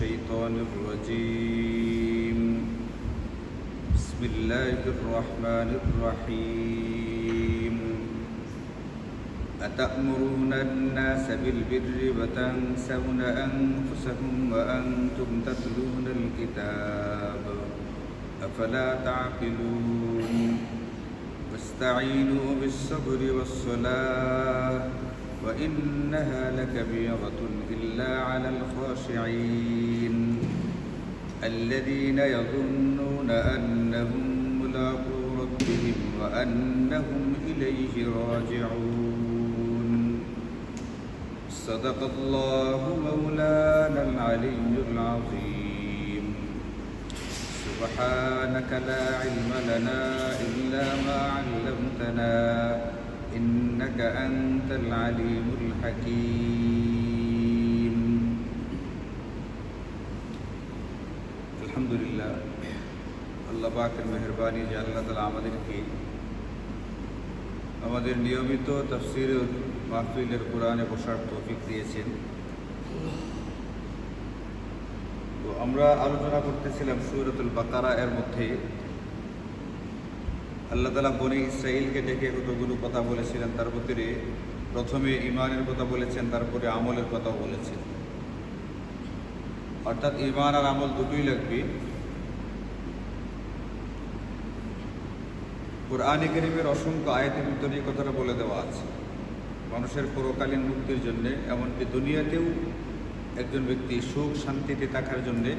الشيطان الرجيم. بسم الله الرحمن الرحيم. أتأمرون الناس بالبر وتنسون أنفسكم وأنتم تتلون الكتاب أفلا تعقلون؟ واستعينوا بالصبر والصلاة. وإنها لكبيرة إلا على الخاشعين الذين يظنون أنهم ملاقو ربهم وأنهم إليه راجعون. صدق الله مولانا العلي العظيم. سبحانك لا علم لنا إلا ما علمتنا. إنك أنت العليم الحكيم الحمد لله আল্লাহ পাকের মেহরবানি যে আল্লাহ তালা আমাদেরকে আমাদের নিয়মিত তফসির মাহফিলের কোরআনে বসার তৌফিক দিয়েছেন তো আমরা আলোচনা করতেছিলাম সুরতুল বাকারা এর মধ্যে আল্লাহ তালা বনি ইসরাইলকে ডেকে কতগুলো কথা বলেছিলেন, তার ভিতরে প্রথমে ইমানের কথা বলেছেন, তারপরে আমলের কথা বলেছেন। অর্থাৎ ইমান আর আমল দুটোই লাগবে। কোরআনে করিমের অসংখ্য আয়াতের ভিতরে এই কথাটা বলে দেওয়া আছে। মানুষের পরকালীন মুক্তির জন্য, এমনকি দুনিয়াতেও একজন ব্যক্তি সুখ শান্তিতে থাকার জন্যে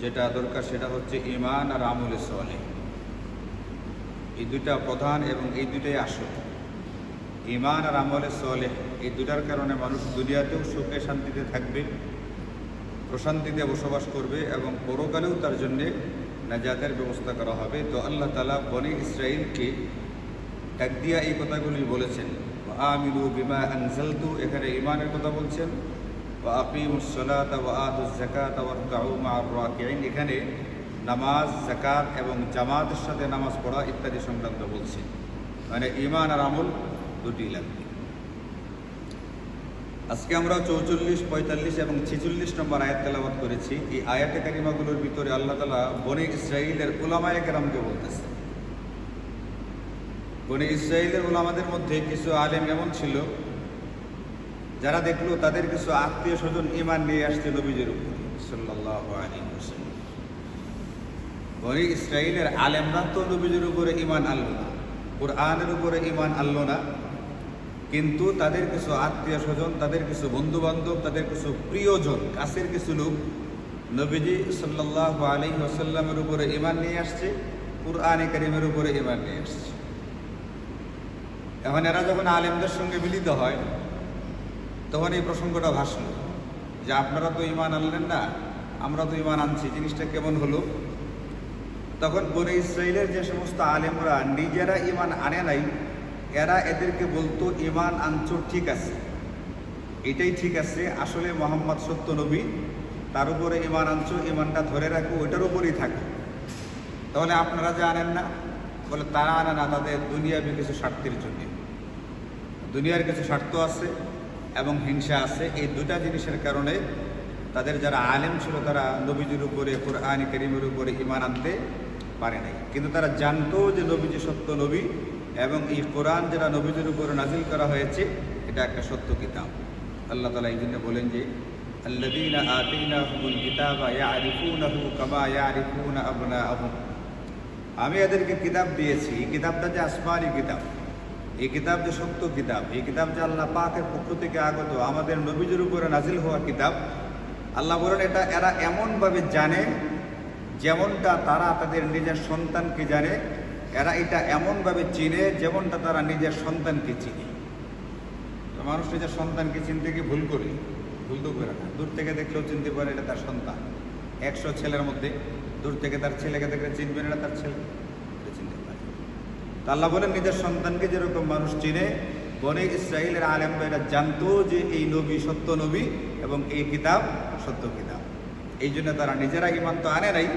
যেটা দরকার সেটা হচ্ছে ইমান আর আমলের সলে এই দুইটা প্রধান এবং এই দুইটাই আসল। ইমান আর আমলে সলে এই দুটার কারণে মানুষ দুনিয়াতেও সুখে শান্তিতে থাকবে, প্রশান্তিতে বসবাস করবে এবং পরকালেও তার জন্যে নাজাতের ব্যবস্থা করা হবে। তো আল্লাহ তালা বনে ইসরায়েলকে ডাক দিয়া এই কথাগুলি বলেছেন। আমিলু বিমা আনজালতু এখানে ইমানের কথা বলছেন। ও আকিমুসলাত ও আতুজ জাকাত রাকিন এখানে নামাজ জাকাত এবং জামাতের সাথে নামাজ পড়া ইত্যাদি সংক্রান্ত বলছে। মানে ইমান আর আমল দুটি লাগবে। আজকে আমরা চৌচল্লিশ, পঁয়তাল্লিশ এবং ছেচল্লিশ নম্বর আয়াত তেলাবাদ করেছি। এই আয়াতে কারিমাগুলোর ভিতরে আল্লাহ তালা বনে ইসরায়েলের ওলামায় কেরামকে বলতেছে। বনে ইসরায়েলের ওলামাদের মধ্যে কিছু আলেম এমন ছিল, যারা দেখল তাদের কিছু আত্মীয় স্বজন ইমান নিয়ে আসছে নবীজের উপর সাল্লাহ আলী হোসেন বনি ইসরায়েলের আলেমরা তো নবীজের উপরে ইমান আনলো না, কোরআনের উপরে ইমান আনলো না। কিন্তু তাদের কিছু আত্মীয় স্বজন, তাদের কিছু বন্ধু বান্ধব তাদের কিছু প্রিয়জন, কাছের কিছু লোক নবীজি সাল্লাহ আলী আসাল্লামের উপরে ইমান নিয়ে আসছে, কুরআনে করিমের উপরে ইমান নিয়ে আসছে। এখন এরা যখন আলেমদের সঙ্গে মিলিত হয়, তখন এই প্রসঙ্গটা ভাসল যে আপনারা তো ইমান আনলেন না, আমরা তো ইমান আনছি, জিনিসটা কেমন হলো? তখন বনে ইসরায়েলের যে সমস্ত আলেমরা নিজেরা ইমান আনে নাই, এরা এদেরকে বলতো ইমান আনছো, ঠিক আছে। এটাই ঠিক আছে, আসলে মোহাম্মদ সত্য নবী, তার উপরে ইমান আনছো ইমানটা ধরে রাখো, ওইটার উপরেই থাকো। তাহলে আপনারা যে আনেন না? বলে, তারা আনে না, তাদের দুনিয়াবি কিছু স্বার্থের জন্য। দুনিয়ার কিছু স্বার্থ আছে এবং হিংসা আছে। এই দুটা জিনিসের কারণে তাদের যারা আলেম ছিল, তারা নবীজির উপরে, কোরআন করিমের উপরে ইমান আনতে পারে নাই কিন্তু তারা জানতো যে নবীজি সত্য নবী এবং এই কোরআন যারা নবীদের উপরে নাজিল করা হয়েছে এটা একটা সত্য কিতাব আল্লাহ তালা এই জন্য বলেন যে الذين آتيناهم الكتاب يعرفونه كما يعرفون أبناءهم আমি এদেরকে কিতাব দিয়েছি এই কিতাবটা যে আসমানি কিতাব এই কিতাব যে সত্য কিতাব এই কিতাব যে আল্লাহ পাকের পক্ষ থেকে আগত আমাদের নবীজের উপরে নাজিল হওয়া কিতাব আল্লাহ বলেন এটা এরা এমনভাবে জানে যেমনটা তারা তাদের নিজের সন্তানকে জানে, এরা এটা এমনভাবে চিনে যেমনটা তারা নিজের সন্তানকে চিনে। মানুষ নিজের সন্তানকে চিনতে গিয়ে ভুল করে, ভুল তো করে না। দূর থেকে দেখলেও চিনতে পারে এটা তার সন্তান। একশো ছেলের মধ্যে দূর থেকে তার ছেলেকে দেখলে চিনবে না তার ছেলে। চিনতে পারে। তো আল্লাহ বলেন, নিজের সন্তানকে যেরকম মানুষ চিনে, বনে ইসরায়েলের আলেমরা এটা জানতো যে এই নবী সত্য নবী এবং এই কিতাব সত্য কিতাব। এই জন্য তারা নিজেরা ইমান তো আনে নাই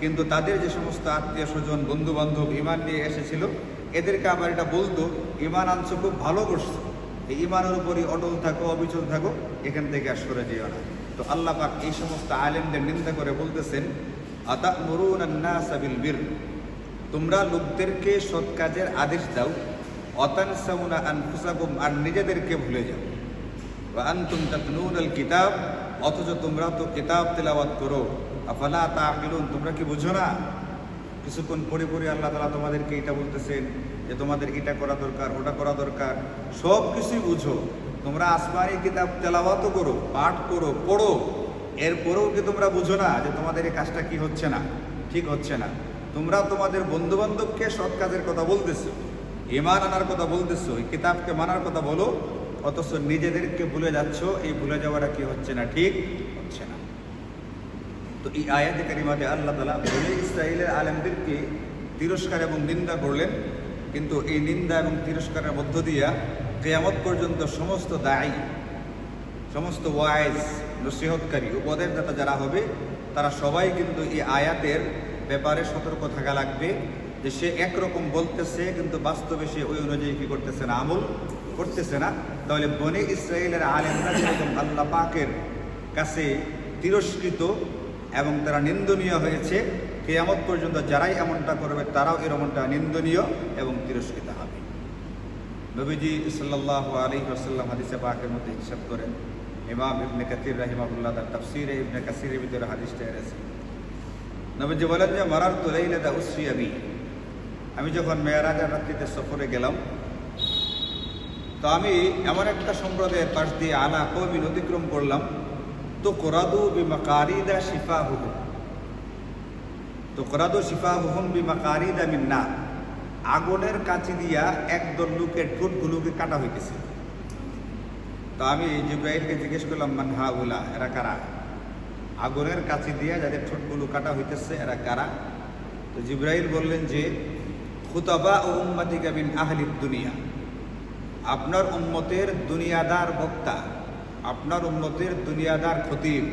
কিন্তু তাদের যে সমস্ত আত্মীয় স্বজন বন্ধু বান্ধব ইমান নিয়ে এসেছিল, এদেরকে আবার এটা বলতো, ইমান আনছো, খুব ভালো করছ। এই ইমানের উপরই অটল থাকো, অবিচল থাকো, এখান থেকে আর সরে যেও না। তো আল্লাহ পাক এই সমস্ত আলেমদের নিন্দা করে বলতেছেন আতা মরুন বিল বীর। তোমরা লোকদেরকে সৎ কাজের আদেশ দাও অতান সাউনা আনফুসাকুম, আর নিজেদেরকে ভুলে যাও। বা আনতুম তাতনুন আল কিতাব, অথচ তোমরা তো কিতাব তেলাওয়াত করো। আফালা তাকিলুন তোমরা কি বুঝো না? কিছুক্ষণ পরে পরে আল্লাহ তালা তোমাদেরকে এটা বলতেছেন যে তোমাদের এটা করা দরকার, ওটা করা দরকার। সব কিছুই বুঝো। তোমরা আসমানি কিতাব তেলাওয়াতও করো, পাঠ করো, পড়ো। এরপরেও কি তোমরা বুঝো না যে তোমাদের এই কাজটা কি হচ্ছে না? ঠিক হচ্ছে না। তোমরা তোমাদের বন্ধু বান্ধবকে সৎ কাজের কথা বলতেছো ইমান আনার কথা বলতেছো, এই কিতাবকে মানার কথা বলো, অথচ নিজেদেরকে ভুলে যাচ্ছ, এই ভুলে যাওয়াটা কি হচ্ছে না? ঠিক তো এই আয়াতে কারিমাতে আল্লাহ তালা বলে ইসরায়েলের আলেমদেরকে তিরস্কার এবং নিন্দা করলেন। কিন্তু এই নিন্দা এবং তিরস্কারের মধ্য দিয়া কেয়ামত পর্যন্ত সমস্ত দায়ী, সমস্ত ওয়াইজ, নসিহতকারী, উপদেশদাতা যারা হবে, তারা সবাই কিন্তু এই আয়াতের ব্যাপারে সতর্ক থাকা লাগবে যে সে একরকম বলতেছে, কিন্তু বাস্তবে সে ওই অনুযায়ী কি করতেছে না, আমল করতেছে না। তাহলে বনে ইসরায়েলের আলেমরা যেরকম আল্লাহ পাকের কাছে তিরস্কৃত এবং তারা নিন্দনীয় হয়েছে। কেয়ামত পর্যন্ত যারাই এমনটা করবে, তারাও এরকমটা নিন্দনীয় এবং তিরস্কৃত হবে। নবীজি সাল্লাহ আলী ওসাল্লাম হাদিসে পাকের মধ্যে হিসাব করেন, ইমাম ইবনে কাতির রাহিমাহুল্লাহ তার তাফসিরে ইবনে কাসিরের ভিতরে হাদিসটা এনেছে নবীজি বলেন যে, মারার তোলাইলে দা উসি আমি আমি যখন মেয়ারাজার রাত্রিতে সফরে গেলাম, তো আমি এমন একটা সম্প্রদায়ের পাশ দিয়ে আলা কবিন অতিক্রম করলাম তো কোরাদু বিমা কারিদা শিফা হুকুম তো কোরাদু শিফা হুকুম বিমা কারিদা মিন্না আগুনের কাছে দিয়া একদল লোকের ঠোঁটগুলোকে কাটা হইতেছে। তো আমি জিব্রাহিলকে জিজ্ঞেস করলাম, মান হা উলা এরা কারা? আগুনের কাছে দিয়া যাদের ঠোঁটগুলো কাটা হইতেছে, এরা কারা? তো জিব্রাহিল বললেন যে, খুতাবা ও উম্মাতিকা বিন আহলিদ দুনিয়া। আপনার উম্মতের দুনিয়াদার বক্তা আপনার উম্মতের দুনিয়াদার খতিব,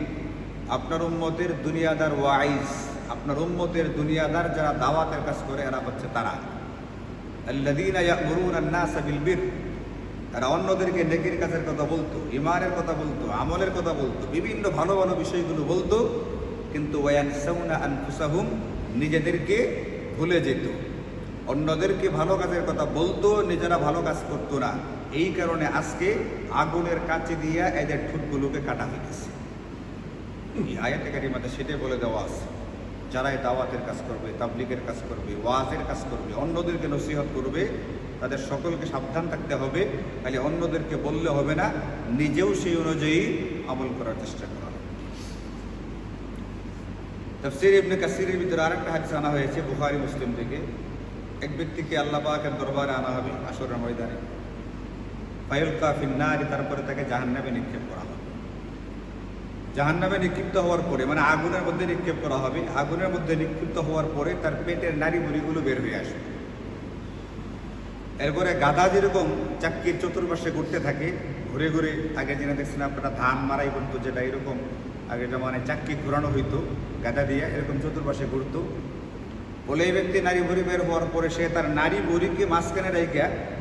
আপনার উম্মতের দুনিয়াদার ওয়াইজ, আপনার উম্মতের দুনিয়াদার যারা দাওয়াতের কাজ করে, এরা হচ্ছে তারা। বিল তারা অন্যদেরকে নেকির কাজের কথা বলতো ইমানের কথা বলতো, আমলের কথা বলতো, বিভিন্ন ভালো ভালো বিষয়গুলো বলতো, কিন্তু ওয়ানসাউনা আনফুসাহুম, নিজেদেরকে ভুলে যেত। অন্যদেরকে ভালো কাজের কথা বলতো, নিজেরা ভালো কাজ করতো না। এই কারণে আজকে আগুনের কাছে দিয়া এদের ঠোঁটগুলোকে কাটা হইতেছে আয়াতে কারিমাতে সেটাই বলে দেওয়া আছে। যারা দাওয়াতের কাজ করবে, তাবলিগের কাজ করবে, ওয়াজের কাজ করবে, অন্যদেরকে নসিহত করবে, তাদের সকলকে সাবধান থাকতে হবে, তাহলে অন্যদেরকে বললে হবে না, নিজেও সেই অনুযায়ী আমল করার চেষ্টা করা তফসির ইবনে কাসিরের ভিতরে আরেকটা হাদিস আনা হয়েছে, বুখারি, মুসলিম থেকে। এক ব্যক্তিকে আল্লাহ পাকের দরবারে আনা হবে আসরের ময়দানে। ফাইল কাফিন নারী তারপরে তাকে জাহান্নামে নিক্ষেপ করা হবে। জাহান্নামে নিক্ষিপ্ত হওয়ার পরে মানে আগুনের মধ্যে নিক্ষেপ করা হবে। আগুনের মধ্যে নিক্ষিপ্ত হওয়ার পরে তার পেটের নারী বুড়িগুলো বের হয়ে আসবে এরপরে গাদা যেরকম চাক্কির চতুর্পাশে ঘুরতে থাকে, ঘুরে ঘুরে আগে জেনে দেখছেন আপনারা, ধান মারাই করতো, যেটা এরকম আগে মানে চাক্কি ঘুরানো হইতো গাদা দিয়ে এরকম চতুর্পাশে ঘুরতো। বলে এই ব্যক্তি নারী ভুড়ি বের হওয়ার পরে সে তার নারী ভুড়িকে মাঝখানে রেখে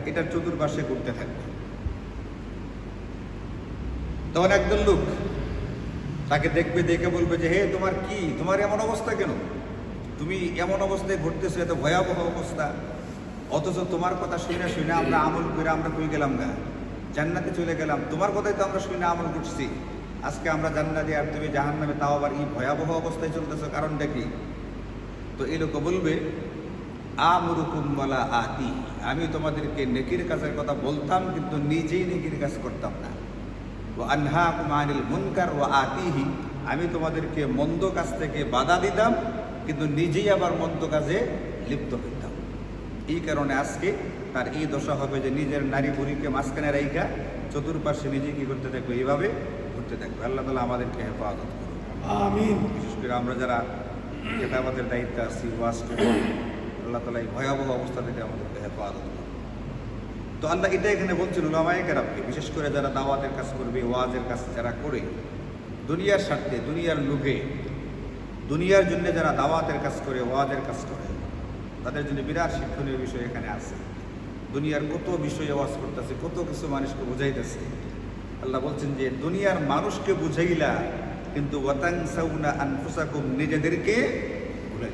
এটার চতুর্পাশে ঘুরতে থাকবে। তখন একজন লোক তাকে দেখবে, দেখে বলবে যে, হে, তোমার কি? তোমার এমন অবস্থা কেন? তুমি এমন অবস্থায় ঘটতেছো এত ভয়াবহ অবস্থা। অথচ তোমার কথা শুনে শুনে আমরা আমল করে আমরা কই গেলাম গা? জান্নাতে চলে গেলাম। তোমার কথাই তো আমরা শুনে আমল করছি। আজকে আমরা জান্নাতে আর তুমি জাহান নামে তাও আবার এই ভয়াবহ অবস্থায় চলতেছো, কারণটা কি? তো এই লোক বলবে আমি তোমাদেরকে নেকির কাজের কথা বলতাম, কিন্তু নিজেই নেকির কাজ করতাম না। ও আনহা কুমানিল মুনকার ও আতিহি। আমি তোমাদেরকে মন্দ কাজ থেকে বাধা দিতাম কিন্তু নিজেই আবার মন্দ কাজে লিপ্ত হইতাম। এই কারণে আজকে তার এই দশা হবে যে নিজের নারী বুড়িকে মাঝখানে রাইখা চতুর্পাশে নিজে কি করতে থাকবে? এইভাবে ঘুরতে থাকবে। আল্লাহ তালা আমাদেরকে হেফাজত করুন। আমিন। বিশেষ করে আমরা যারা খেতাবাদের দায়িত্বে আছি ওয়াজ আল্লাহ তালা এই ভয়াবহ অবস্থা থেকে আমাদেরকে হেফাজত করুন। তো আল্লাহ এটা এখানে বলছেন উলামায়ে কেরামকে, বিশেষ করে যারা দাওয়াতের কাজ করবে, ওয়াজের কাজ যারা করে, দুনিয়ার স্বার্থে, দুনিয়ার লোভে, দুনিয়ার জন্য যারা দাওয়াতের কাজ করে, ওয়াজের কাজ করে, তাদের জন্য বিরাট শিক্ষণীয় বিষয় এখানে আছে। দুনিয়ার কত বিষয়ে ওয়াজ করতেছে, কত কিছু মানুষকে বুঝাইতেছে। আল্লাহ বলছেন যে, দুনিয়ার মানুষকে বুঝাইলা, কিন্তু আনফুসাকুম, নিজেদেরকে ভুলে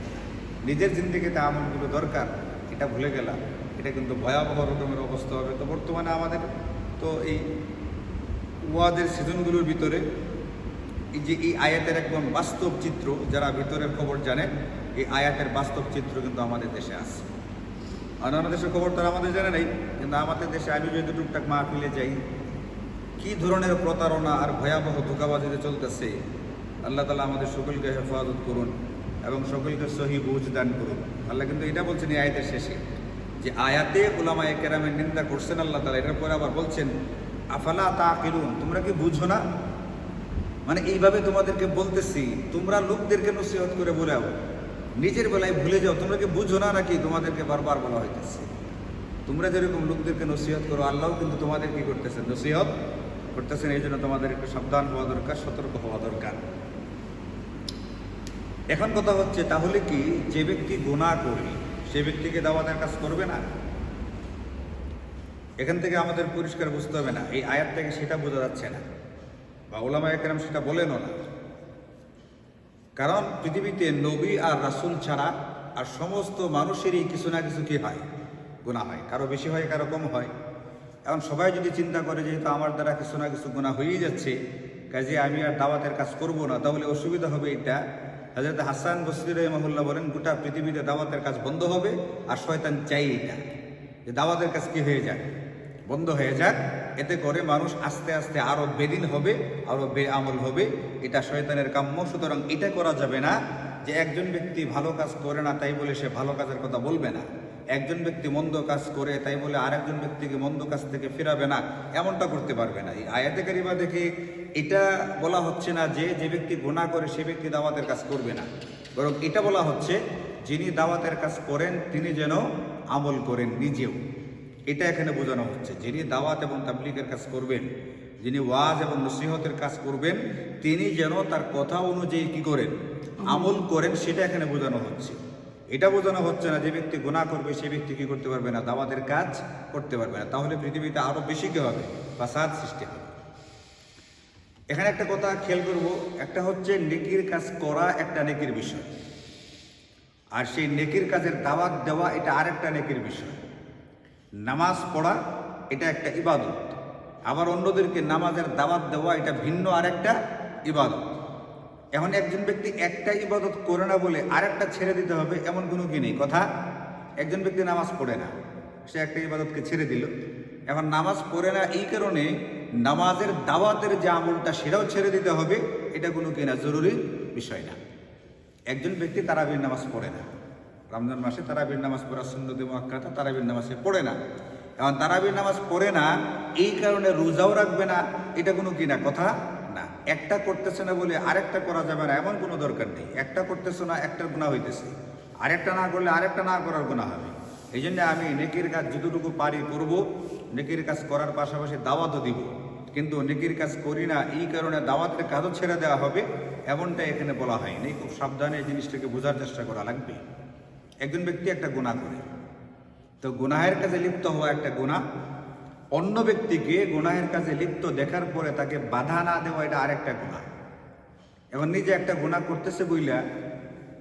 নিজের জিন্দিগিতে আমলগুলো দরকার, এটা ভুলে গেলাম। এটা কিন্তু ভয়াবহ রকমের অবস্থা হবে। তো বর্তমানে আমাদের তো এই ওয়াদের সিজনগুলোর ভিতরে এই যে এই আয়াতের একদম বাস্তব চিত্র, যারা ভিতরের খবর জানে, এই আয়াতের বাস্তব চিত্র কিন্তু আমাদের দেশে আছে। অন্যান্য দেশের খবর তো আর আমাদের জানে নাই, কিন্তু আমাদের দেশে আমি যদি টুকটাক মা মাহফিলে যাই, কি ধরনের প্রতারণা আর ভয়াবহ ধোকাবাজিতে চলতেছে, আল্লাহ তালা আমাদের সকলকে হেফাজত করুন এবং সকলকে সহি বুঝ দান করুন। আল্লাহ কিন্তু এটা বলছেন এই আয়াতের শেষে। যে আয়াতে ওলামায়ে কেরামের নিন্দা করছেন আল্লাহ তালা এটার পরে আবার বলছেন, আফালা তা কিরুন তোমরা কি বুঝো না? মানে এইভাবে তোমাদেরকে বলতেছি, তোমরা লোকদেরকে নসিহত করে বলাও নিজের বেলায় ভুলে যাও, তোমরা কি বুঝো না নাকি তোমাদেরকে বারবার বলা হইতেছে? তোমরা যেরকম লোকদেরকে নসিহত করো, আল্লাহও কিন্তু তোমাদের কি করতেছেন? নসিহত করতেছেন এই জন্য তোমাদের একটু সাবধান হওয়া দরকার, সতর্ক হওয়া দরকার। এখন কথা হচ্ছে, তাহলে কি যে ব্যক্তি গুনাহ করবে সে ব্যক্তিকে দাওয়াতের কাজ করবে না? এখান থেকে আমাদের পরিষ্কার বুঝতে হবে না, এই আয়াত থেকে সেটা বোঝা যাচ্ছে না বা ওলামা একরাম সেটা বলেনও না। কারণ পৃথিবীতে নবী আর রাসুল ছাড়া আর সমস্ত মানুষেরই কিছু না কিছু কি হয়? গুণা হয়। কারও বেশি হয়, কারও কম হয়। এখন সবাই যদি চিন্তা করে যেহেতু আমার দ্বারা কিছু না কিছু গুণা হয়েই যাচ্ছে, কাজে আমি আর দাওয়াতের কাজ করব না, তাহলে অসুবিধা হবে এটা হাজরত হাসান বসরি রহমুল্লাহ বলেন, গোটা পৃথিবীতে দাওয়াতের কাজ বন্ধ হবে আর শয়তান চাই এটা যে দাওয়াতের কাজ কি হয়ে যাক? বন্ধ হয়ে যাক। এতে করে মানুষ আস্তে আস্তে আরও বেদিন হবে আরও বে আমল হবে। এটা শয়তানের কাম্য। সুতরাং এটা করা যাবে না যে একজন ব্যক্তি ভালো কাজ করে না, তাই বলে সে ভালো কাজের কথা বলবে না। একজন ব্যক্তি মন্দ কাজ করে, তাই বলে আরেকজন ব্যক্তিকে মন্দ কাজ থেকে ফেরাবে না, এমনটা করতে পারবে না। এই আয়াতে কারিমা দেখে এটা বলা হচ্ছে না যে যে ব্যক্তি গুনাহ করে সে ব্যক্তি দাওয়াতের কাজ করবে না। বরং এটা বলা হচ্ছে, যিনি দাওয়াতের কাজ করেন, তিনি যেন আমল করেন নিজেও। এটা এখানে বোঝানো হচ্ছে। যিনি দাওয়াত এবং তাবলিগের কাজ করবেন, যিনি ওয়াজ এবং নসিহতের কাজ করবেন, তিনি যেন তার কথা অনুযায়ী কি করেন, আমল করেন, সেটা এখানে বোঝানো হচ্ছে। এটা বোঝানো হচ্ছে না যে ব্যক্তি গুণা করবে, সে ব্যক্তি কি করতে পারবে না, দাওয়াতের কাজ করতে পারবে না। তাহলে পৃথিবীতে আরও বেশি কি হবে? ফাসাদ সৃষ্টি হবে। এখানে একটা কথা খেয়াল করব, একটা হচ্ছে নেকির কাজ করা একটা নেকির বিষয়। আর সেই নেকির কাজের দাওয়াত দেওয়া, এটা আরেকটা নেকির বিষয়। নামাজ পড়া, এটা একটা ইবাদত। আবার অন্যদেরকে নামাজের দাওয়াত দেওয়া, এটা ভিন্ন আরেকটা ইবাদত। এখন একজন ব্যক্তি একটা ইবাদত করে না বলে আরেকটা ছেড়ে দিতে হবে, এমন কোনো কি নেই। কথা, একজন ব্যক্তি নামাজ পড়ে না, সে একটা ইবাদতকে ছেড়ে দিল। এখন নামাজ পড়ে না এই কারণে নামাজের দাওয়াতের যে আমলটা সেটাও ছেড়ে দিতে হবে, এটা কোনো কিনা জরুরি বিষয় না। একজন ব্যক্তি তারাবির নামাজ পড়ে না, রমজান মাসে তারাবির নামাজ পড়া সুন্নতি মহাক্কাতা তারাবির নামাজে পড়ে না। এখন তারাবির নামাজ পড়ে না, এই কারণে রোজাও রাখবে না, এটা কোনো কি না, কথা না। একটা করতেছে না বলে আরেকটা করা যাবে না, এমন কোনো দরকার নেই। একটা করতেছে না, একটার গুণা হইতেছে। আরেকটা না করলে আরেকটা না করার গুণা হবে। এই জন্য আমি নেকির কাজ যতটুকু পারি করব, নেকির কাজ করার পাশাপাশি দাওয়াতও দিব। কিন্তু নেকির কাজ করি না, এই কারণে দাওয়াতের কাজও ছেড়ে দেওয়া হবে এমনটা এখানে বলা হয়নি। খুব সাবধানে এই জিনিসটাকে বোঝার চেষ্টা করা লাগবে। একজন ব্যক্তি একটা গুণা করে। তো গুনাহের কাজে লিপ্ত হওয়া একটা গুণা অন্য ব্যক্তিকে গুনাহের কাজে লিপ্ত দেখার পরে তাকে বাধা না দেওয়া এটা আরেকটা গুণা এখন নিজে একটা গুণা করতেছে বইলা,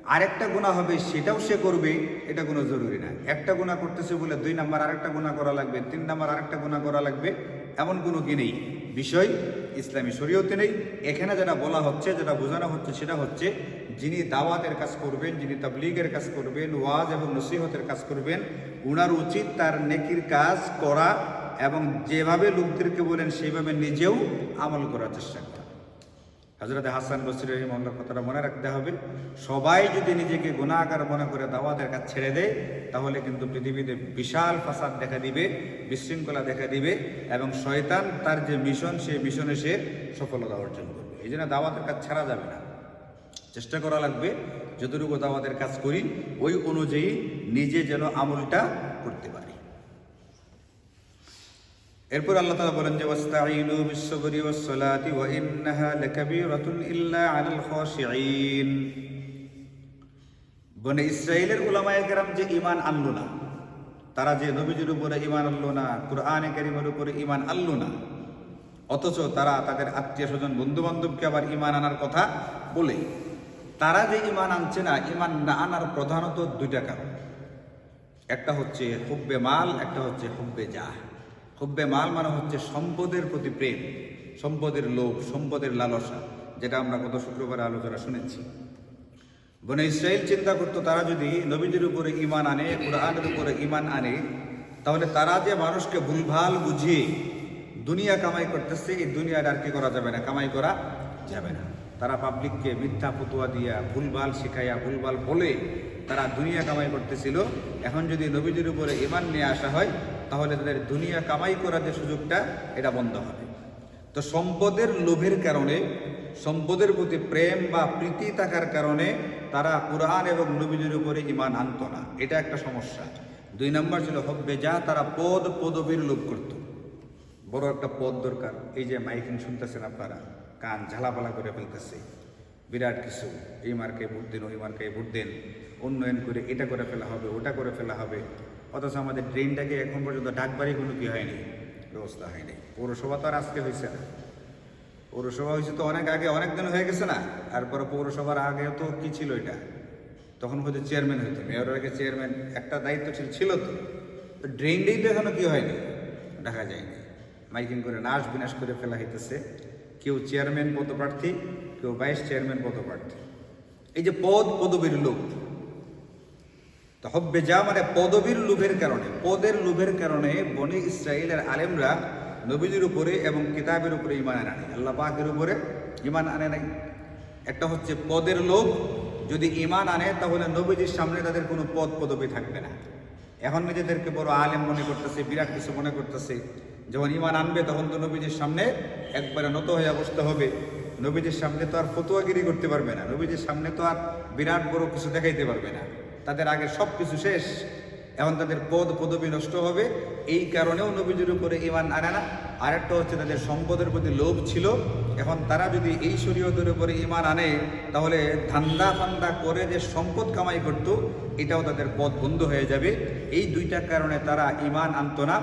আরেকটা গুণা হবে সেটাও সে করবে, এটা কোনো জরুরি না। একটা গুণা করতেছে বলে দুই নাম্বার আরেকটা গুণা করা লাগবে, তিন নাম্বার আরেকটা গুণা করা লাগবে, এমন কোনো কি নেই। বিষয় ইসলামী শরীয়তে নেই। এখানে যেটা বলা হচ্ছে, যেটা বোঝানো হচ্ছে, সেটা হচ্ছে যিনি দাওয়াতের কাজ করবেন, যিনি তাবলিগের কাজ করবেন, ওয়াজ এবং নসিহতের কাজ করবেন উনার উচিত তার নেকির কাজ করা এবং যেভাবে লোকদেরকে বলেন, সেইভাবে নিজেও আমল করার চেষ্টা করা হজরত হাসান বসির রহিমল্লার কথাটা মনে রাখতে হবে। সবাই যদি নিজেকে গুণাগার মনে করে দাওয়াতের কাজ ছেড়ে দেয়, তাহলে কিন্তু পৃথিবীতে বিশাল ফাসাদ দেখা দিবে, বিশৃঙ্খলা দেখা দিবে এবং শয়তান তার যে মিশন, সেই মিশনে সে সফলতা অর্জন করবে। এই জন্য দাওয়াতের কাজ ছাড়া যাবে না। চেষ্টা করা লাগবে, যতটুকু দাওয়াতের কাজ করি, ওই অনুযায়ী নিজে যেন আমলটা করতে পারি। এরপর আল্লাহ তাআলা বলেন যে, ওয়াস্তাঈনু বিস-সাবরি ওয়াস-সালাতি ওয়া ইন্নাহা লাকাবীরাতুন ইল্লা আলাল খাশিঈন। বনে ইসরাইলের উলামায়ে কেরাম যে ঈমান আনলো না, তারা যে নবীজির উপরে ঈমান আনলো না, কুরআনে কারীমের উপরে ঈমান আনলো না, অথচ তারা তাদের আত্মীয় স্বজন বন্ধু বান্ধবকে আবার ইমান আনার কথা বলে, তারা যে ইমান আনছে না ইমান না আনার প্রধানত দুইটা কারণ। একটা হচ্ছে হুব্বে মাল, একটা হচ্ছে হুব্বে যা হুব্বে মাল মানে হচ্ছে সম্পদের প্রতি প্রেম, সম্পদের লোভ, সম্পদের লালসা, যেটা আমরা গত শুক্রবার আলোচনা শুনেছি। বনে ইসরায়েল চিন্তা করতো, তারা যদি নবীদের উপরে ইমান আনে, কোরআনের উপরে ইমান আনে, তাহলে তারা যে মানুষকে ভুলভাল বুঝিয়ে দুনিয়া কামাই করতেছে, এই দুনিয়ার আর কি করা যাবে না, কামাই করা যাবে না। তারা পাবলিককে মিথ্যা ফতুয়া দিয়া ভুলভাল শিখাইয়া, ভুলভাল বলে তারা দুনিয়া কামাই করতেছিল। এখন যদি নবীদের উপরে ইমান নিয়ে আসা হয়, তাহলে তাদের দুনিয়া কামাই করার যে সুযোগটা, এটা বন্ধ হবে। তো সম্পদের লোভের কারণে, সম্পদের প্রতি প্রেম বা প্রীতি থাকার কারণে তারা কোরআন এবং নবীদের উপরে ইমান আনত না। এটা একটা সমস্যা। দুই নম্বর ছিল হব্বে যা তারা পদ পদবীর লোভ করত। বড় একটা পদ দরকার। এই যে মাইকিং শুনতেছেন আপনারা, কান ঝালাপালা করে ফেলতেছে। বিরাট কিছু। এই মার্কে ভোট দিন, ওই মার্কে ভোট দেন। উন্নয়ন করে এটা করে ফেলা হবে, ওটা করে ফেলা হবে। অথচ আমাদের ট্রেনটাকে এখন পর্যন্ত ডাকবাড়ি কোনো কি হয়নি? ব্যবস্থা হয়নি। পৌরসভা তো আর আজকে হয়েছে না। পৌরসভা হয়েছে তো অনেক আগে, অনেক দিন হয়ে গেছে না। তারপরে পৌরসভার আগে তো কি ছিল এটা? তখন হয়তো চেয়ারম্যান হইতো, মেয়রের আগে চেয়ারম্যান একটা দায়িত্ব ছিল ছিল তো। তো ড্রেনটাই তো এখনও কি হয়নি? দেখা যায়নি। মাইকিং করে নাশ বিনাশ করে ফেলা হইতেছে। কেউ চেয়ারম্যান, পদপ্রার্থী কেউ ভাইস চেয়ারম্যান পদপ্রার্থী এই যে পদ, পদবীর লোক তো হব্বে যা মানে পদবীর লোভের কারণে। পদের লোভের কারণে বনি ইসরায়েলের আলেমরা নবীজির উপরে এবং কিতাবের উপরে ইমান আনে নাই। আল্লাহ পাকের উপরে ইমান আনে নাই। একটা হচ্ছে পদের লোভ। যদি ইমান আনে, তাহলে নবীজির সামনে তাদের কোনো পদ, পদবী থাকবে না। এখন নিজেদেরকে বড় আলেম মনে করতেছে, বিরাট কিছু মনে করতেছে। যখন ইমান আনবে, তখন তো নবীজির সামনে একবারে নত হয়ে বসতে হবে। নবীজির সামনে তো আর ফতুয়াগিরি করতে পারবে না। নবীজির সামনে তো আর বিরাট বড় কিছু দেখাইতে পারবে না। তাদের আগে সব কিছু শেষ। এখন তাদের পদ, পদবি নষ্ট হবে। এই কারণেও নবীজির উপরে ইমান আনে না। আরেকটা হচ্ছে তাদের সম্পদের প্রতি লোভ ছিল। এখন তারা যদি এই শরীয়তের উপরে ইমান আনে, তাহলে ধান্দা ফান্দা করে যে সম্পদ কামাই করত, এটাও তাদের পথ বন্ধ হয়ে যাবে। এই দুইটা কারণে তারা ইমান আনত না।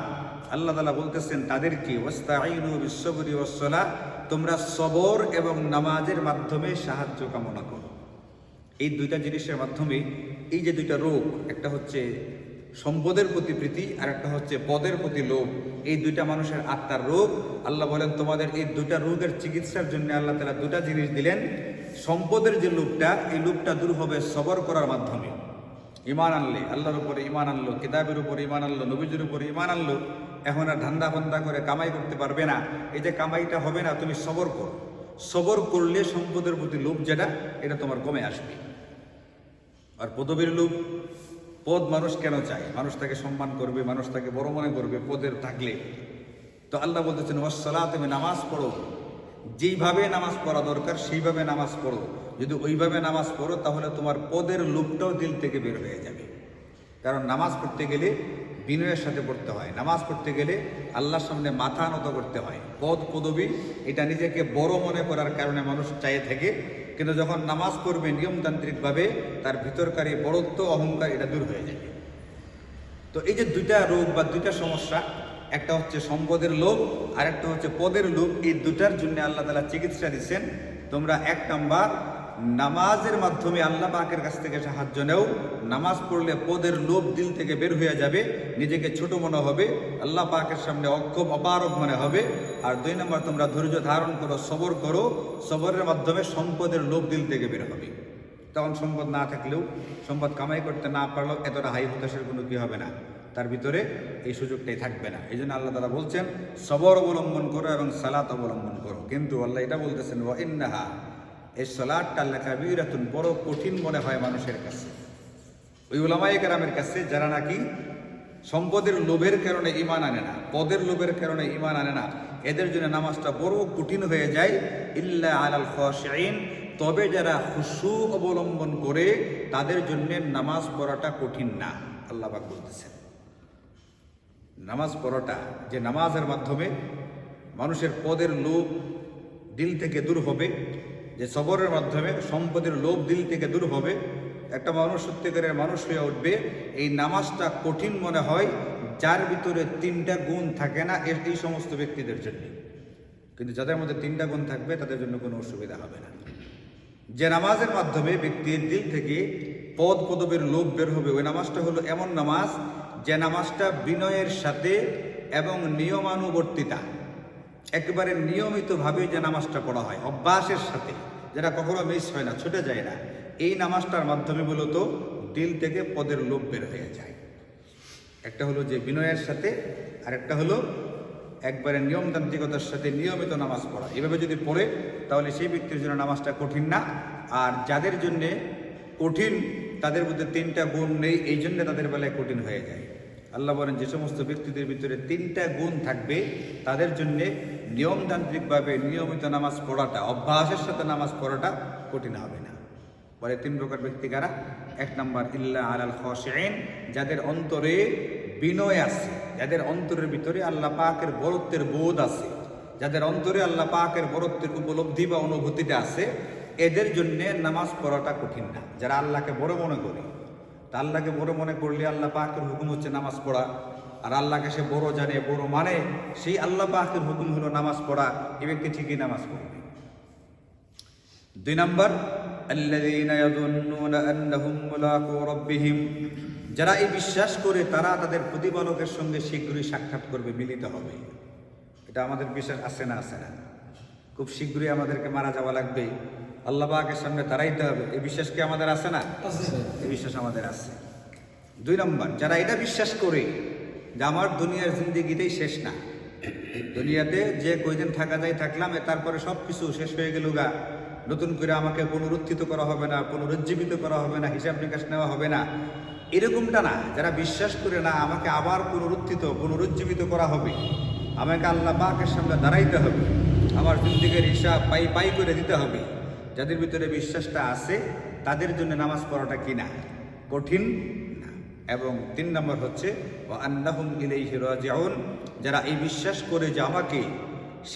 আল্লাহ তালা বলতেছেন, তাদেরকে ওস্তাইনু বিশ্ববরি ওসলা তোমরা সবর এবং নামাজের মাধ্যমে সাহায্য কামনা করো। এই দুইটা জিনিসের মাধ্যমে এই যে দুইটা রোগ, একটা হচ্ছে সম্পদের প্রতি প্রীতি আর একটা হচ্ছে পদের প্রতি লোভ। এই দুইটা মানুষের আত্মার রোগ। আল্লাহ বলেন, তোমাদের এই দুইটা রোগের চিকিৎসার জন্য আল্লাহ তালা দুটা জিনিস দিলেন। সম্পদের যে লোভটা, এই লোভটা দূর হবে সবর করার মাধ্যমে। ইমান আনলে, আল্লাহর উপরে ইমান আনলো, কিতাবের উপরে ইমান আনলো, নবীজির উপরে ইমান আনলো এখন আর ধান্দা ফান্দা করে কামাই করতে পারবে না। এই যে কামাইটা হবে না, তুমি সবর করো। সবর করলে সম্পদের প্রতি লোভ যেটা, এটা তোমার কমে আসবে। আর পদবীর লোভ, পদ মানুষ কেন চায়? মানুষ তাকে সম্মান করবে, মানুষ তাকে বড় মনে করবে, পদের থাকলে। তো আল্লাহ বলতেছেন ওয়াসলা তুমি নামাজ পড়ো। যেইভাবে নামাজ পড়া দরকার, সেইভাবে নামাজ পড়ো। যদি ওইভাবে নামাজ পড়ো, তাহলে তোমার পদের লোভটাও দিল থেকে বের হয়ে যাবে। কারণ নামাজ পড়তে গেলে বিনয়ের সাথে পড়তে হয়। নামাজ পড়তে গেলে আল্লাহর সামনে মাথা নত করতে হয়। পদ পদবী, এটা নিজেকে বড় মনে করার কারণে মানুষ চাইয়ে থাকে। কিন্তু যখন নামাজ পড়বে নিয়মতান্ত্রিকভাবে, তার ভিতরকার বড়ত্ব, অহংকার এটা দূর হয়ে যাবে। তো এই যে দুইটা রোগ বা দুইটা সমস্যা, একটা হচ্ছে সম্পদের লোভ আর একটা হচ্ছে পদের লোভ, এই দুটার জন্য আল্লাহ তালা চিকিৎসা দিচ্ছেন। তোমরা এক নাম্বার নামাজের মাধ্যমে আল্লাহ পাকের কাছ থেকে সাহায্য নেও। নামাজ পড়লে পদের লোভ দিল থেকে বের হয়ে যাবে, নিজেকে ছোট মনে হবে, আল্লাহ পাকের সামনে অক্ষম অপারক মনে হবে। আর দুই নম্বর, তোমরা ধৈর্য ধারণ করো, সবর করো। সবরের মাধ্যমে সম্পদের লোভ দিল থেকে বের হবে। তখন সম্পদ না থাকলেও, সম্পদ কামাই করতে না পারলেও এতটা হাই হতাশের কোনো কি হবে না। তার ভিতরে এই সুযোগটাই থাকবে না। এই জন্য আল্লাহ তালা বলছেন, সবর অবলম্বন করো এবং সালাত অবলম্বন করো। কিন্তু আল্লাহ এটা বলতেছেন ও ইন্নাহা এই সলাটটা লেখা বিরাতুন বড় কঠিন মনে হয় মানুষের কাছে। ওই ওলামাই কেরামের কাছে যারা নাকি সম্পদের লোভের কারণে ইমান আনে না, পদের লোভের কারণে ইমান আনে না, এদের জন্য নামাজটা বড় কঠিন হয়ে যায়। ইল্লা আলাল খাশিন তবে যারা খুশু অবলম্বন করে, তাদের জন্য নামাজ পড়াটা কঠিন না, আল্লাহ পাক বলতেছেন। নামাজ পড়াটা যে নামাজের মাধ্যমে মানুষের পদের লোভ দিল থেকে দূর হবে যে সবরের মাধ্যমে সম্পদের লোভ দিল থেকে দূর হবে, একটা মানুষ সত্যিকারের মানুষ হয়ে উঠবে, এই নামাজটা কঠিন মনে হয়, যার ভিতরে তিনটা গুণ থাকে না এই সমস্ত ব্যক্তিদের জন্য। কিন্তু যাদের মধ্যে তিনটা গুণ থাকবে, তাদের জন্য কোনো অসুবিধা হবে না। যে নামাজের মাধ্যমে ব্যক্তির দিল থেকে পদ পদবীর লোভ বের হবে, ওই নামাজটা হলো এমন নামাজ, যে নামাজটা বিনয়ের সাথে এবং নিয়মানুবর্তিতা। একেবারে নিয়মিতভাবে যে নামাজটা পড়া হয়, অভ্যাসের সাথে, যেটা কখনো মিস হয় না, ছুটে যায় না, এই নামাজটার মাধ্যমে মূলত দিল থেকে পদের লোভ বের হয়ে যায়। একটা হলো যে বিনয়ের সাথে আর একটা হলো একবারে নিয়মতান্ত্রিকতার সাথে নিয়মিত নামাজ পড়া। এভাবে যদি পড়ে, তাহলে সেই ব্যক্তির জন্য নামাজটা কঠিন না। আর যাদের জন্যে কঠিন, তাদের মধ্যে তিনটা গুণ নেই, এই জন্য তাদের বেলায় কঠিন হয়ে যায়। আল্লাহ বলেন, যে সমস্ত ব্যক্তিদের ভিতরে তিনটা গুণ থাকবে, তাদের জন্য নিয়মতান্ত্রিকভাবে নিয়মিত নামাজ পড়াটা, অভ্যাসের সাথে নামাজ পড়াটা কঠিন হবে না। বলে তিন প্রকার ব্যক্তি কারা? এক নম্বর, ইল্লা আলাল খসেন যাদের অন্তরে বিনয় আছে, যাদের অন্তরের ভিতরে আল্লাহ পাকের বরত্বের বোধ আছে, যাদের অন্তরে আল্লাহ পাকের বরত্বের উপলব্ধি বা অনুভূতিটা আছে, এদের জন্য নামাজ পড়াটা কঠিন না। যারা আল্লাহকে বড় মনে করে, তা আল্লাহকে বড় মনে করলে আল্লাহ পাকের হুকুম হচ্ছে নামাজ পড়া। আর আল্লাহকে সে বড় জানে বড় মানে সেই আল্লাহ পাকের হুকুম হলো নামাজ পড়া এ ব্যক্তি ঠিকই নামাজ পড়বে। দুই নম্বর যারা এই বিশ্বাস করে তারা তাদের প্রতিপালকের সঙ্গে শীঘ্রই সাক্ষাৎ করবে মিলিত হবে। এটা আমাদের বিশ্বাস আছে না আছে না? খুব শীঘ্রই আমাদেরকে মারা যাওয়া লাগবে। আল্লাহবাকের সামনে তো হবে এই বিশ্বাস কি আমাদের আছে না? এই বিশ্বাস আমাদের আছে। দুই নম্বর যারা এটা বিশ্বাস করে যে আমার দুনিয়ার জিন্দিগিটাই শেষ না। দুনিয়াতে যে কয়দিন থাকা যায় থাকলাম তারপরে সব কিছু শেষ হয়ে গেল গা। নতুন করে আমাকে পুনরুত্থিত করা হবে না, পুনরুজ্জীবিত করা হবে না, হিসাব নিকাশ নেওয়া হবে না। এরকমটা না, যারা বিশ্বাস করে না, আমাকে আবার পুনরুত্থিত, পুনরুজ্জীবিত করা হবে। আমাকে আল্লাহ পাকের সামনে দাঁড়াইতে হবে। আমার জিন্দিগির হিসাব পাই পাই করে দিতে হবে। যাদের ভিতরে বিশ্বাসটা আছে, তাদের জন্য নামাজ পড়াটা কি না? কঠিন এবং তিন নম্বর হচ্ছে রাজিউন যারা এই বিশ্বাস করে যে আমাকে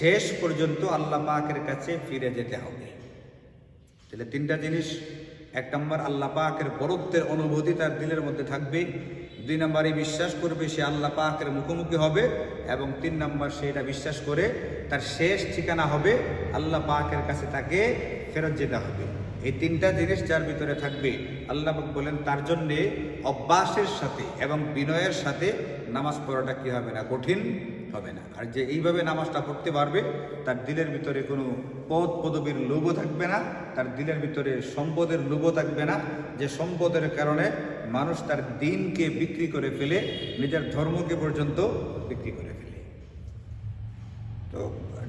শেষ পর্যন্ত আল্লাহ পাকের কাছে ফিরে যেতে হবে। তাহলে তিনটা জিনিস, এক নম্বর, আল্লাহ পাকের বরত্বের অনুভূতি তার দিলের মধ্যে থাকবে। দুই নম্বরে বিশ্বাস করবে সে আল্লাহ পাকের মুখোমুখি হবে এবং তিন নম্বর, সে এটা বিশ্বাস করে তার শেষ ঠিকানা হবে, আল্লাহ পাকের কাছে তাকে ফেরত যেতে হবে। এই তিনটা জিনিস যার ভিতরে থাকবে, আল্লাহ বলেন, তার জন্যে অভ্যাসের সাথে এবং বিনয়ের সাথে নামাজ পড়াটা কি হবে না, কঠিন হবে না। আর যে এইভাবে নামাজটা পড়তে পারবে, তার দিলের ভিতরে কোনো পদ পদবীর লোভও থাকবে না, তার দিলের ভিতরে সম্পদের লোভও থাকবে না, যে সম্পদের কারণে মানুষ তার দিনকে বিক্রি করে ফেলে, নিজের ধর্মকে পর্যন্ত বিক্রি করে ফেলে। তো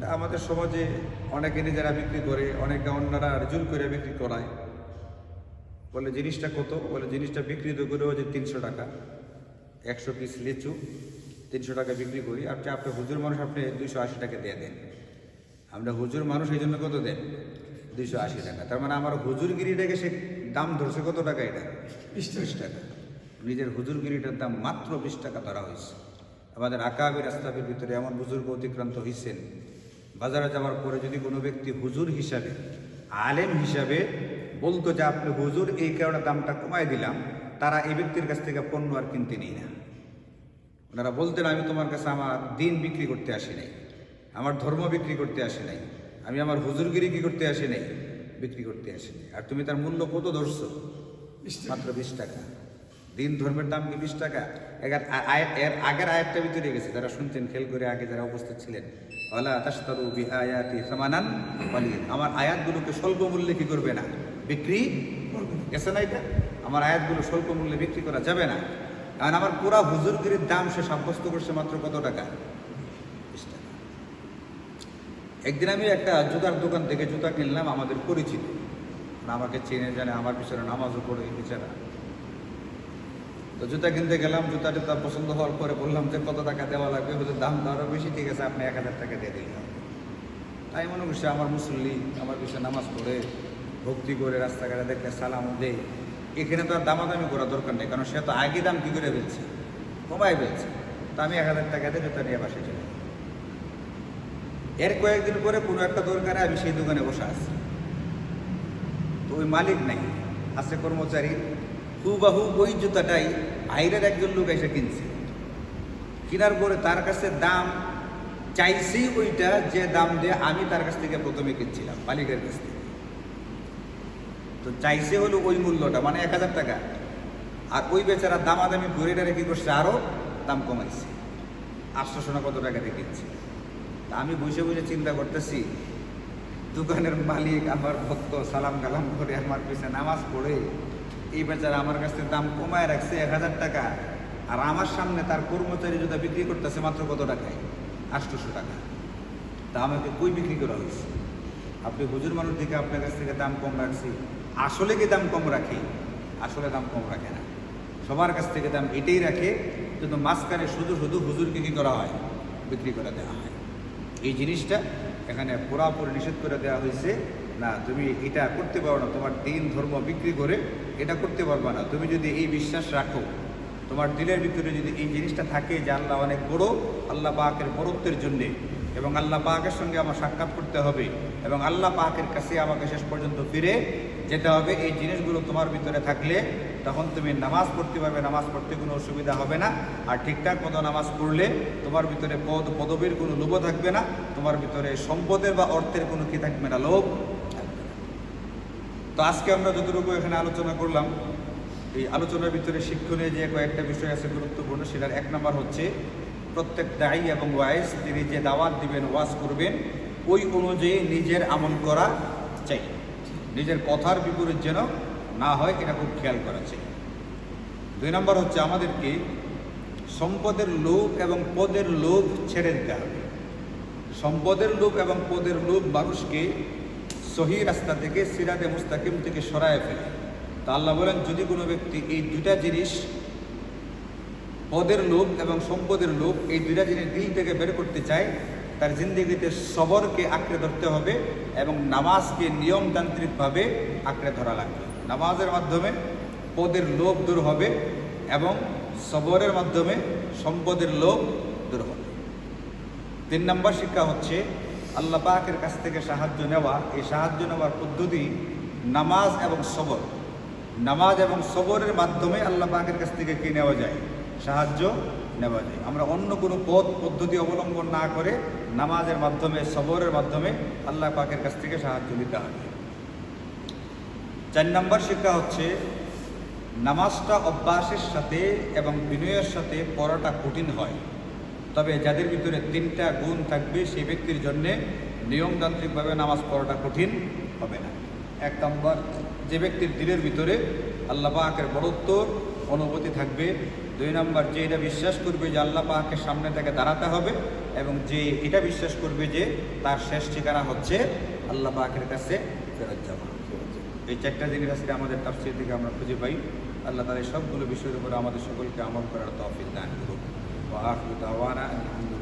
এটা আমাদের সমাজে অনেকে নিজেরা বিক্রি করে, অনেকে অন্যরা রিজুল করে বিক্রি করায়। বলে জিনিসটা কত? বলে জিনিসটা বিক্রি তো করে যে তিনশো টাকা। একশো পিস লিচু, তিনশো টাকা বিক্রি করি। আপনি আপনি হুজুর মানুষ, আপনি দুইশো আশি টাকা দিয়ে দেন। আমরা হুজুর মানুষ, এই জন্য কত দেন? দুইশো আশি টাকা। তার মানে আমার হুজুরগিরিটাকে সে দাম ধরছে কত টাকা এটা? বিশ টাকা। নিজের হুজুরগিরিটার দাম মাত্র বিশ টাকা ধরা হয়েছে। আমাদের আকাবি রাস্তাবির ভিতরে এমন বুজুর্গ অতিক্রান্ত হয়েছেন বাজারে যাওয়ার পরে যদি কোনো ব্যক্তি হুজুর হিসাবে, আলেম হিসাবে বলতো যে, আপনি হুজুর, এই কারণে দামটা কমায় দিলাম। তারা এই ব্যক্তির কাছ থেকে পণ্য আর কিনতে নেই না। ওনারা বলতেন, আমি তোমার কাছে আমার দিন বিক্রি করতে আসি নাই, আমার ধর্ম বিক্রি করতে আসি নাই, আমি আমার হুজুরগিরি কি করতে আসি নাই, বিক্রি করতে আসি আর তুমি তার মূল্য কত ধরছো? মাত্র বিশ টাকা। দিন ধর্মের দাম কি বিশ টাকা? এর আগের আয়াতটা ভিতরে গেছে। যারা শুনছেন খেল করে আগে যারা উপস্থিত ছিলেন। ওয়ালা তাশতারু বিআয়াতি সামানান কালিল আমার আয়াতগুলোকে স্বল্প মূল্যে কি করবে না? বিক্রি। গেছে না এটা? আমার আয়াতগুলো স্বল্প মূল্যে বিক্রি করা যাবে না। কারণ আমার পুরা হুজুরগিরির দাম সে সাব্যস্ত করছে মাত্র কত টাকা? বিশ টাকা। একদিন আমি একটা জুতার দোকান থেকে জুতা কিনলাম, আমাদের পরিচিত। আমাকে চেনে, জানে, আমার পিছনে নামাজও পড়ে বেচারা। তো জুতা কিনতে গেলাম জুতা টুতা পছন্দ হওয়ার পরে বললাম যে কত টাকা দেওয়া লাগবে? বলতে দাম তো আরও বেশি, ঠিক আছে, আপনি এক হাজার টাকা দিয়ে দিলাম তাই মনে করছি, আমার মুসল্লি আমার পিছনে নামাজ পড়ে, ভক্তি করে রাস্তাঘাটে দেখলে সালাম দেয়। এখানে তো আর দামাদামি করার দরকার নেই, কারণ সে তো আগে দাম কী করে ফেলছে কমাই ফেলছে তো আমি এক হাজার টাকা দিয়ে জুতা নিয়ে বাসে চলে এর কয়েকদিন পরে কোনো একটা দরকারে আমি সেই দোকানে বসে আছি। তো ওই মালিক নাই, আছে কর্মচারী হুবাহু ওই জুতাটাই বাইরের একজন লোক এসে কিনছে। কেনার পরে তার কাছে দাম চাইছি ওইটা, যে দাম দিয়ে আমি তার কাছ থেকে প্রথমে কিনছিলাম, মালিকের কাছ থেকে। তো চাইছে হলো ওই মূল্যটা মানে এক হাজার টাকা। আর ওই বেচারা দামাদামি ঘুরেটারে কি করছে? আরও দাম কমাইছে। আটশোশো না কত টাকা দিয়ে কিনছে। তা আমি বসে বসে চিন্তা করতেছি, দোকানের মালিক আমার ভক্ত সালাম কালাম করে আমার পিছনে নামাজ পড়ে। এই বেচারা আমার কাছ দাম কমায় রাখছে এক হাজার টাকা, আর আমার সামনে তার কর্মচারী যদি বিক্রি করতেছে মাত্র কত টাকায়? আটশোশো টাকা। তা আমাকে কই বিক্রি করা হয়েছে? আপনি হুজুর মানুষ দিকে আপনার কাছ থেকে দাম কম রাখছি। আসলে কি দাম কম রাখে? আসলে দাম কম রাখে না। সবার কাছ থেকে দাম এটাই রাখে কিন্তু মাঝখানে শুধু শুধু হুজুরকে কি করা হয়? বিক্রি করে দেওয়া হয়। এই জিনিসটা এখানে পুরাপুরি নিষেধ করে দেওয়া হয়েছে। না, তুমি এটা করতে পারো না, তোমার দিন ধর্ম বিক্রি করে এটা করতে পারবে না। তুমি যদি এই বিশ্বাস রাখো, তোমার দিলের ভিতরে যদি এই জিনিসটা থাকে যে আল্লাহ অনেক বড়, আল্লাহ পাকের বড়ত্বের জন্যে, এবং আল্লাহ পাকের সঙ্গে আমার সাক্ষাৎ করতে হবে, এবং আল্লাহ পাকের কাছে আমাকে শেষ পর্যন্ত ফিরে যেতে হবে, এই জিনিসগুলো তোমার ভিতরে থাকলে তখন তুমি নামাজ পড়তে পারবে, নামাজ পড়তে কোনো অসুবিধা হবে না। আর ঠিকঠাক মতো নামাজ পড়লে তোমার ভিতরে পদ, পদবীর কোনো লোভ থাকবে না, তোমার ভিতরে সম্পদের বা অর্থের কোনো কি থাকবে না লোভ। তো আজকে আমরা যতটুকু এখানে আলোচনা করলাম, এই আলোচনার ভিতরে শিক্ষণীয় যে কয়েকটা বিষয় আছে গুরুত্বপূর্ণ, সেটার এক নম্বর হচ্ছে প্রত্যেক দায়ী এবং ওয়াইস তিনি যে দাওয়াত দিবেন, ওয়াজ করবেন, ওই অনুযায়ী নিজের আমল করা চাই। নিজের কথার বিপরীত যেন না হয়, এটা খুব খেয়াল করা চাই। দুই নম্বর হচ্ছে আমাদেরকে সম্পদের লোভ এবং পদের লোভ ছেড়ে দিতে হবে। সম্পদের লোভ এবং পদের লোভ মানুষকে সহি রাস্তা থেকে সিরাতে মুস্তাকিম থেকে সরায় ফেলে। তা আল্লাহ বলেন, যদি কোনো ব্যক্তি এই দুইটা জিনিস পদের লোভ এবং সম্পদের লোভ এই দুইটা জিনিস দিল থেকে বের করতে চায়, তার জিন্দগিতে সবরকে আঁকড়ে ধরতে হবে এবং নামাজকে নিয়মতান্ত্রিকভাবে আঁকড়ে ধরা লাগবে। নামাজের মাধ্যমে পদের লোভ দূর হবে এবং সবরের মাধ্যমে সম্পদের লোভ দূর হবে। তিন নম্বর শিক্ষা হচ্ছে আল্লাহ পাকের কাছ থেকে সাহায্য নেওয়া, এই সাহায্য নেওয়ার পদ্ধতি নামাজ এবং সবর। নামাজ এবং সবরের মাধ্যমে আল্লাহ পাকের কাছ থেকে কি নেওয়া যায়? সাহায্য নেওয়া যায়। আমরা অন্য কোনো পথ, পদ্ধতি অবলম্বন না করে নামাজের মাধ্যমে, সবরের মাধ্যমে আল্লাহ পাকের কাছ থেকে সাহায্য নিতে হবে। চার নম্বর শিক্ষা হচ্ছে, নামাজটা অভ্যাসের সাথে এবং বিনয়ের সাথে পড়াটা কঠিন হয়। তবে যাদের ভিতরে তিনটা গুণ থাকবে, সেই ব্যক্তির জন্যে নিয়মতান্ত্রিকভাবে নামাজ পড়াটা কঠিন হবে না। এক নম্বর, যে ব্যক্তির দিলের ভিতরে আল্লাহ পাকের বড়ত্ব অনুভূতি থাকবে। দুই নম্বর, যে এটা বিশ্বাস করবে যে আল্লাহ পাকের সামনে তাকে দাঁড়াতে হবে এবং যে এটা বিশ্বাস করবে যে তার শেষ ঠিকানা হচ্ছে আল্লাহ কাছে ফেরত যাওয়া। এই চারটা জিনিস আজকে আমাদের তাফসির থেকে আমরা খুঁজে পাই। আল্লাহ এই সবগুলো বিষয়ের উপরে আমাদের সকলকে আমল করার তৌফিক দান but after that